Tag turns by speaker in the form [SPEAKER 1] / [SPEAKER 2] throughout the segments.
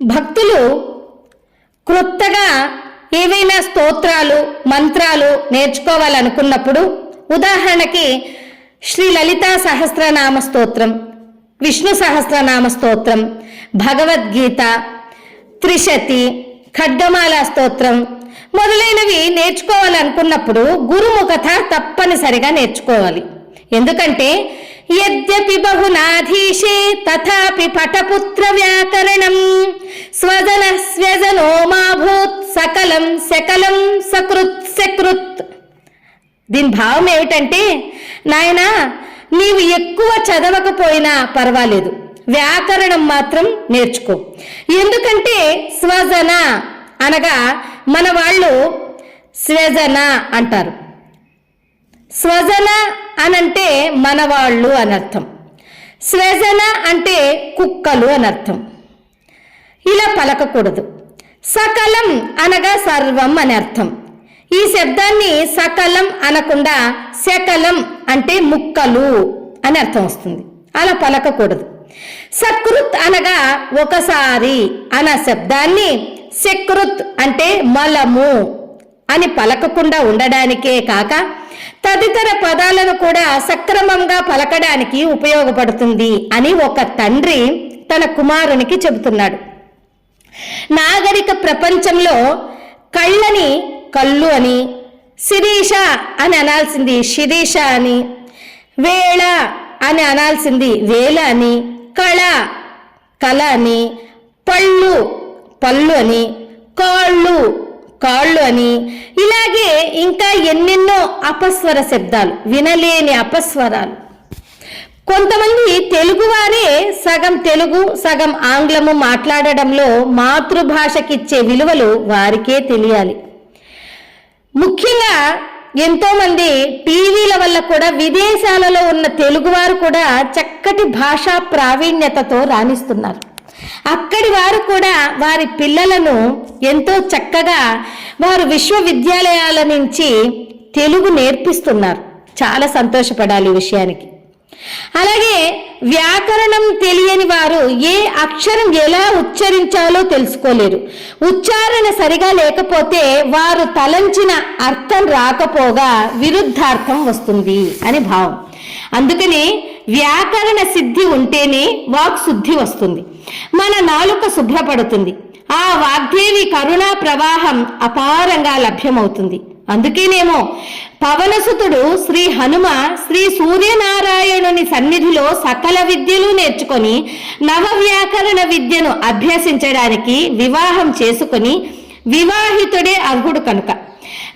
[SPEAKER 1] భక్తులు క్రొత్తగా ఏవైనా స్తోత్రాలు మంత్రాలు నేర్చుకోవాలనుకున్నప్పుడు ఉదాహరణకి శ్రీ లలితా సహస్రనామ స్తోత్రం విష్ణు సహస్రనామ స్తోత్రం భగవద్గీత త్రిశతి ఖడ్గమాల స్తోత్రం మొదలైనవి నేర్చుకోవాలనుకున్నప్పుడు గురుముఖత తప్పనిసరిగా నేర్చుకోవాలి. ఎందుకంటే యద్యపి బహునాధీశే తథాపి పటపుత్ర వ్యాకరణం స్వజన స్వ్యజనో మాభూత్ సకలం శకలం సకృత్ సకృత్ దీని భావం ఏమిటంటే నాయన నీవు ఎక్కువ చదవకపోయినా పర్వాలేదు. వ్యాకరణం మాత్రం నేర్చుకో. ఎందుకంటే స్వజన అనగా మన వాళ్ళు స్వజన అంటారు. స్వజన అనంటే మనవాళ్ళు అనర్థం. స్వజన అంటే కుక్కలు అనర్థం. ఇలా పలకకూడదు. సకలం అనగా సర్వం అని అర్థం. ఈ శబ్దాన్ని సకలం అనకుండా శకలం అంటే ముక్కలు అని అర్థం వస్తుంది. అలా పలకకూడదు. సకృత్ అనగా ఒకసారి అన్న శబ్దాన్ని సకృత్ అంటే మలము అని పలకకుండా ఉండడానికే కాక తదితర పదాలను కూడా సక్రమంగా పలకడానికి ఉపయోగపడుతుంది అని ఒక తండ్రి తన కుమారునికి చెబుతున్నాడు. నాగరిక ప్రపంచంలో కళ్ళని కళ్ళు అని శిరీష అని అనాల్సింది శిరీష అని వేళ అని అనాల్సింది వేళ అని కళ కళ అని పళ్ళు పళ్ళు అని కాళ్ళు కాళ్ళు అని. ఇలాగే ఇంకా ఎన్నెన్నో అపస్వర శబ్దాలు వినలేని అపస్వరాలు. కొంతమంది తెలుగువారే సగం తెలుగు సగం ఆంగ్లము మాట్లాడడంలో మాతృభాషకిచ్చే విలువలు వారికే తెలియాలి. ముఖ్యంగా ఎంతోమంది టీవీల వల్ల కూడా విదేశాలలో ఉన్న తెలుగువారు కూడా చక్కటి భాషా ప్రావీణ్యతతో రాణిస్తున్నారు. అక్కడి వారు కూడా వారి పిల్లలను ఎంతో చక్కగా వారు విశ్వవిద్యాలయాల నుంచి తెలుగు నేర్పిస్తున్నారు. చాలా సంతోషపడాలి ఈ విషయానికి. అలాగే వ్యాకరణం తెలియని వారు ఏ అక్షరం ఎలా ఉచ్చరించాలో తెలుసుకోలేరు. ఉచ్చారణ సరిగా లేకపోతే వారు తలంచిన అర్థం రాకపోగా విరుద్ధార్థం వస్తుంది అని భావం. అందుకని వ్యాకరణ సిద్ధి ఉంటేనే వాక్ శుద్ధి వస్తుంది. మన నాలుక శుభ్రపడుతుంది. ఆ వాగ్దేవి కరుణా ప్రవాహం అపారంగా లభ్యమవుతుంది. అందుకేనేమో పవనసుతుడు శ్రీ హనుమ శ్రీ సూర్యనారాయణుని సన్నిధిలో సకల విద్యలు నేర్చుకొని నవ వ్యాకరణ విద్యను అభ్యసించడానికి వివాహం చేసుకుని వివాహితుడే అర్హుడు కనుక.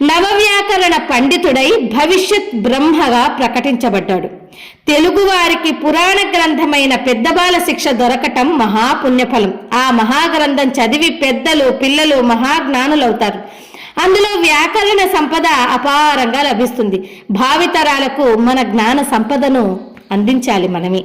[SPEAKER 1] నవవ్యాకరణ పండితుడై భవిష్యత్ బ్రహ్మగా ప్రకటించబడ్డాడు. తెలుగువారికి పురాణ గ్రంథమైన పెద్దబాల శిక్ష దొరకటం మహాపుణ్యఫలం. ఆ మహాగ్రంథం చదివి పెద్దలు పిల్లలు మహాజ్ఞానులవుతారు. అందులో వ్యాకరణ సంపద అపారంగా లభిస్తుంది. భావితరాలకు మన జ్ఞాన సంపదను అందించాలి మనమే.